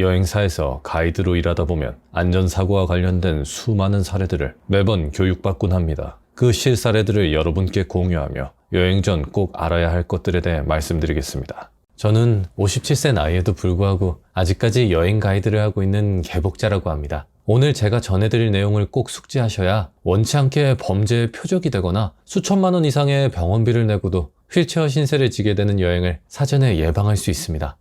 여행사에서 가이드로 일하다 보면 안전사고와 관련된 수많은 사례들을 매번 교육받곤 합니다. 그 실사례들을 여러분께 공유하며 여행 전 꼭 알아야 할 것들에 대해 말씀드리겠습니다. 저는 57세 나이에도 불구하고 아직까지 여행 가이드를 하고 있는 개복자라고 합니다. 오늘 제가 전해드릴 내용을 꼭 숙지하셔야 원치 않게 범죄의 표적이 되거나 수천만 원 이상의 병원비를 내고도 휠체어 신세를 지게 되는 여행을 사전에 예방할 수 있습니다.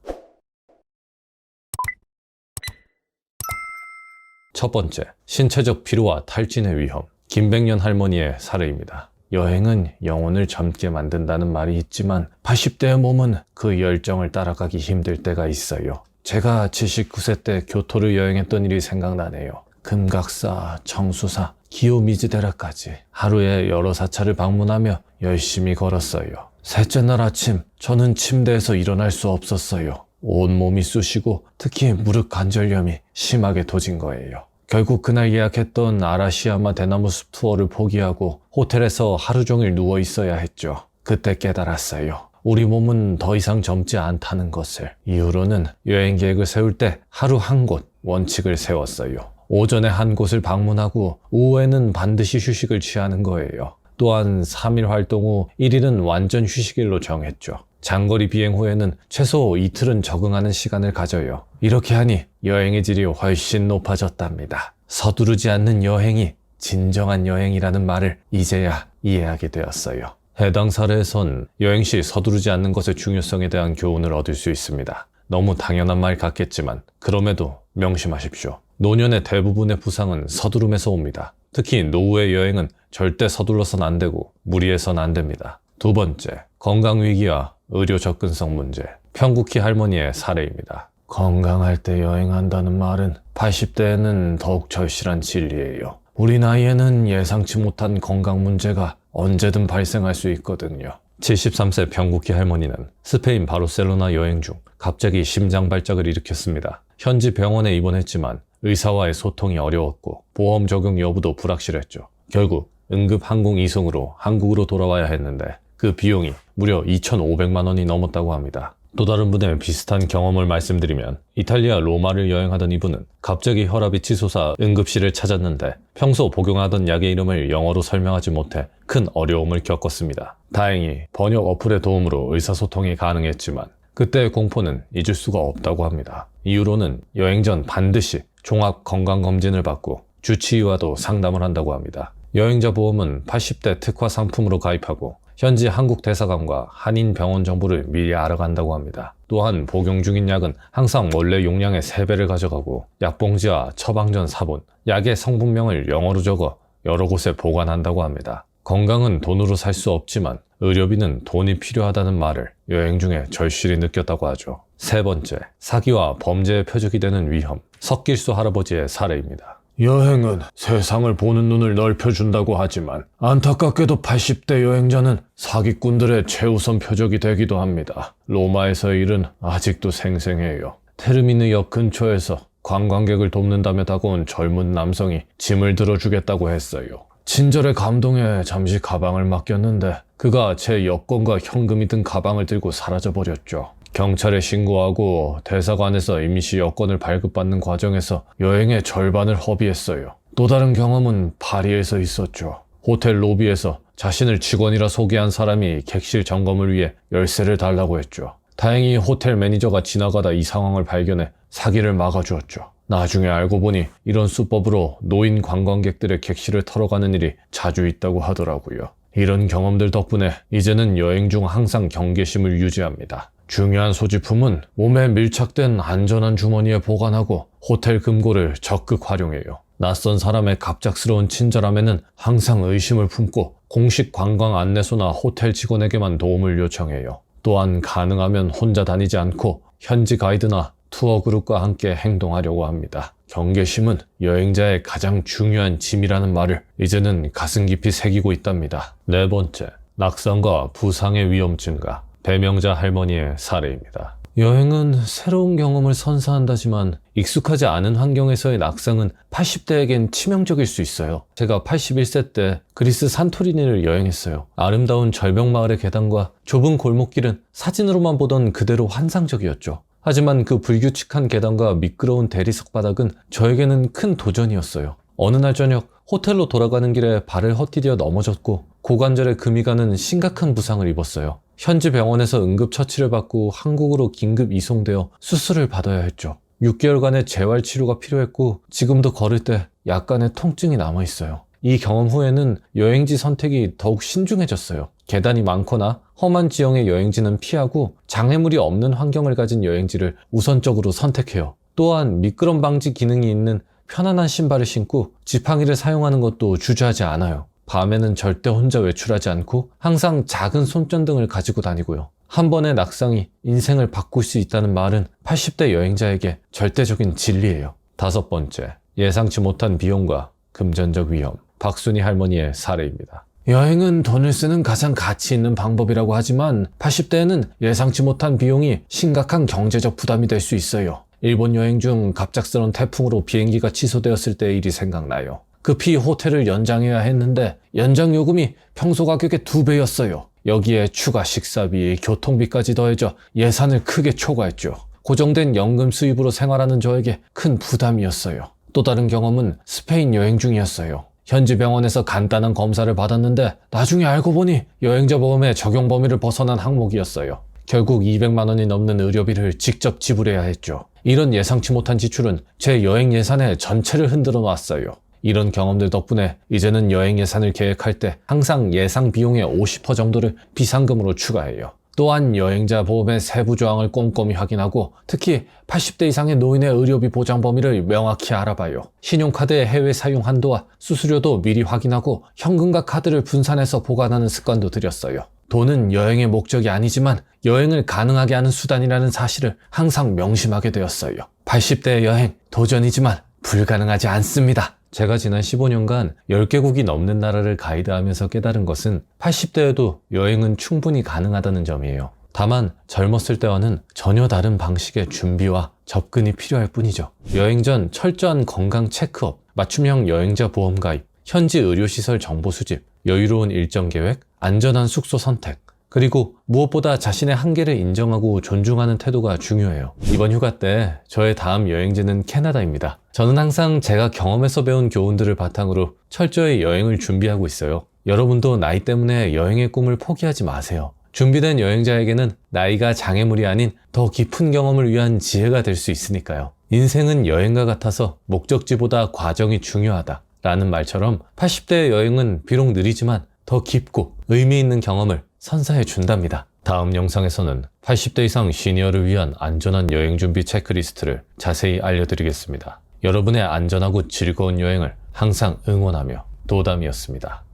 첫 번째, 신체적 피로와 탈진의 위험. 김백년 할머니의 사례입니다. 여행은 영혼을 젊게 만든다는 말이 있지만 80대의 몸은 그 열정을 따라가기 힘들 때가 있어요. 제가 79세 때 교토를 여행했던 일이 생각나네요. 금각사, 청수사, 기요미즈데라까지 하루에 여러 사찰을 방문하며 열심히 걸었어요. 셋째 날 아침 저는 침대에서 일어날 수 없었어요. 온몸이 쑤시고 특히 무릎 관절염이 심하게 도진 거예요. 결국 그날 예약했던 아라시야마 대나무 숲 투어를 포기하고 호텔에서 하루 종일 누워 있어야 했죠. 그때 깨달았어요. 우리 몸은 더 이상 젊지 않다는 것을. 이후로는 여행 계획을 세울 때 하루 한 곳 원칙을 세웠어요. 오전에 한 곳을 방문하고 오후에는 반드시 휴식을 취하는 거예요. 또한 3일 활동 후 1일은 완전 휴식일로 정했죠. 장거리 비행 후에는 최소 이틀은 적응하는 시간을 가져요. 이렇게 하니 여행의 질이 훨씬 높아졌답니다. 서두르지 않는 여행이 진정한 여행이라는 말을 이제야 이해하게 되었어요. 해당 사례에선 여행 시 서두르지 않는 것의 중요성에 대한 교훈을 얻을 수 있습니다. 너무 당연한 말 같겠지만 그럼에도 명심하십시오. 노년의 대부분의 부상은 서두름에서 옵니다. 특히 노후의 여행은 절대 서둘러선 안 되고 무리해선 안 됩니다. 두 번째, 건강 위기와 의료 접근성 문제. 평국희 할머니의 사례입니다. 건강할 때 여행한다는 말은 80대에는 더욱 절실한 진리예요. 우리 나이에는 예상치 못한 건강 문제가 언제든 발생할 수 있거든요. 73세 평국희 할머니는 스페인 바르셀로나 여행 중 갑자기 심장 발작을 일으켰습니다. 현지 병원에 입원했지만 의사와의 소통이 어려웠고 보험 적용 여부도 불확실했죠. 결국 응급 항공 이송으로 한국으로 돌아와야 했는데 그 비용이 무려 2,500만 원이 넘었다고 합니다. 또 다른 분의 비슷한 경험을 말씀드리면 이탈리아 로마를 여행하던 이분은 갑자기 혈압이 치솟아 응급실을 찾았는데 평소 복용하던 약의 이름을 영어로 설명하지 못해 큰 어려움을 겪었습니다. 다행히 번역 어플의 도움으로 의사소통이 가능했지만 그때의 공포는 잊을 수가 없다고 합니다. 이후로는 여행 전 반드시 종합 건강검진을 받고 주치의와도 상담을 한다고 합니다. 여행자 보험은 80대 특화 상품으로 가입하고 현지 한국 대사관과 한인 병원 정보를 미리 알아간다고 합니다. 또한 복용 중인 약은 항상 원래 용량의 3배를 가져가고 약봉지와 처방전 사본, 약의 성분명을 영어로 적어 여러 곳에 보관한다고 합니다. 건강은 돈으로 살 수 없지만 의료비는 돈이 필요하다는 말을 여행 중에 절실히 느꼈다고 하죠. 세 번째, 사기와 범죄의 표적이 되는 위험. 석길수 할아버지의 사례입니다. 여행은 세상을 보는 눈을 넓혀준다고 하지만 안타깝게도 80대 여행자는 사기꾼들의 최우선 표적이 되기도 합니다. 로마에서의 일은 아직도 생생해요. 테르미느 역 근처에서 관광객을 돕는다며 다가온 젊은 남성이 짐을 들어주겠다고 했어요. 친절의 감동에 잠시 가방을 맡겼는데 그가 제 여권과 현금이 든 가방을 들고 사라져버렸죠. 경찰에 신고하고 대사관에서 임시 여권을 발급받는 과정에서 여행의 절반을 허비했어요. 또 다른 경험은 파리에서 있었죠. 호텔 로비에서 자신을 직원이라 소개한 사람이 객실 점검을 위해 열쇠를 달라고 했죠. 다행히 호텔 매니저가 지나가다 이 상황을 발견해 사기를 막아주었죠. 나중에 알고 보니 이런 수법으로 노인 관광객들의 객실을 털어가는 일이 자주 있다고 하더라고요. 이런 경험들 덕분에 이제는 여행 중 항상 경계심을 유지합니다. 중요한 소지품은 몸에 밀착된 안전한 주머니에 보관하고 호텔 금고를 적극 활용해요. 낯선 사람의 갑작스러운 친절함에는 항상 의심을 품고 공식 관광 안내소나 호텔 직원에게만 도움을 요청해요. 또한 가능하면 혼자 다니지 않고 현지 가이드나 투어 그룹과 함께 행동하려고 합니다. 경계심은 여행자의 가장 중요한 짐이라는 말을 이제는 가슴 깊이 새기고 있답니다. 네 번째, 낙상과 부상의 위험 증가. 배명자 할머니의 사례입니다. 여행은 새로운 경험을 선사한다지만 익숙하지 않은 환경에서의 낙상은 80대에겐 치명적일 수 있어요. 제가 81세 때 그리스 산토리니를 여행했어요. 아름다운 절벽 마을의 계단과 좁은 골목길은 사진으로만 보던 그대로 환상적이었죠. 하지만 그 불규칙한 계단과 미끄러운 대리석 바닥은 저에게는 큰 도전이었어요. 어느 날 저녁 호텔로 돌아가는 길에 발을 헛디뎌 넘어졌고 고관절에 금이 가는 심각한 부상을 입었어요. 현지 병원에서 응급 처치를 받고 한국으로 긴급 이송되어 수술을 받아야 했죠. 6개월간의 재활 치료가 필요했고 지금도 걸을 때 약간의 통증이 남아 있어요. 이 경험 후에는 여행지 선택이 더욱 신중해졌어요. 계단이 많거나 험한 지형의 여행지는 피하고 장애물이 없는 환경을 가진 여행지를 우선적으로 선택해요. 또한 미끄럼 방지 기능이 있는 편안한 신발을 신고 지팡이를 사용하는 것도 주저하지 않아요. 밤에는 절대 혼자 외출하지 않고 항상 작은 손전등을 가지고 다니고요. 한 번의 낙상이 인생을 바꿀 수 있다는 말은 80대 여행자에게 절대적인 진리예요. 다섯 번째, 예상치 못한 비용과 금전적 위험. 박순희 할머니의 사례입니다. 여행은 돈을 쓰는 가장 가치 있는 방법이라고 하지만 80대에는 예상치 못한 비용이 심각한 경제적 부담이 될 수 있어요. 일본 여행 중 갑작스런 태풍으로 비행기가 취소되었을 때의 일이 생각나요. 급히 호텔을 연장해야 했는데 연장 요금이 평소 가격의 두 배였어요. 여기에 추가 식사비, 교통비까지 더해져 예산을 크게 초과했죠. 고정된 연금 수입으로 생활하는 저에게 큰 부담이었어요. 또 다른 경험은 스페인 여행 중이었어요. 현지 병원에서 간단한 검사를 받았는데 나중에 알고 보니 여행자 보험의 적용 범위를 벗어난 항목이었어요. 결국 200만 원이 넘는 의료비를 직접 지불해야 했죠. 이런 예상치 못한 지출은 제 여행 예산의 전체를 흔들어 놨어요. 이런 경험들 덕분에 이제는 여행 예산을 계획할 때 항상 예상 비용의 50% 정도를 비상금으로 추가해요. 또한 여행자 보험의 세부 조항을 꼼꼼히 확인하고 특히 80대 이상의 노인의 의료비 보장 범위를 명확히 알아봐요. 신용카드의 해외 사용 한도와 수수료도 미리 확인하고 현금과 카드를 분산해서 보관하는 습관도 들였어요. 돈은 여행의 목적이 아니지만 여행을 가능하게 하는 수단이라는 사실을 항상 명심하게 되었어요. 80대의 여행, 도전이지만 불가능하지 않습니다. 제가 지난 15년간 10개국이 넘는 나라를 가이드하면서 깨달은 것은 80대에도 여행은 충분히 가능하다는 점이에요. 다만 젊었을 때와는 전혀 다른 방식의 준비와 접근이 필요할 뿐이죠. 여행 전 철저한 건강 체크업, 맞춤형 여행자 보험 가입, 현지 의료시설 정보 수집, 여유로운 일정 계획, 안전한 숙소 선택, 그리고 무엇보다 자신의 한계를 인정하고 존중하는 태도가 중요해요. 이번 휴가 때 저의 다음 여행지는 캐나다입니다. 저는 항상 제가 경험에서 배운 교훈들을 바탕으로 철저히 여행을 준비하고 있어요. 여러분도 나이 때문에 여행의 꿈을 포기하지 마세요. 준비된 여행자에게는 나이가 장애물이 아닌 더 깊은 경험을 위한 지혜가 될 수 있으니까요. 인생은 여행과 같아서 목적지보다 과정이 중요하다. 라는 말처럼 80대의 여행은 비록 느리지만 더 깊고 의미 있는 경험을 선사해 준답니다. 다음 영상에서는 80대 이상 시니어를 위한 안전한 여행 준비 체크리스트를 자세히 알려드리겠습니다. 여러분의 안전하고 즐거운 여행을 항상 응원하며 도담이었습니다.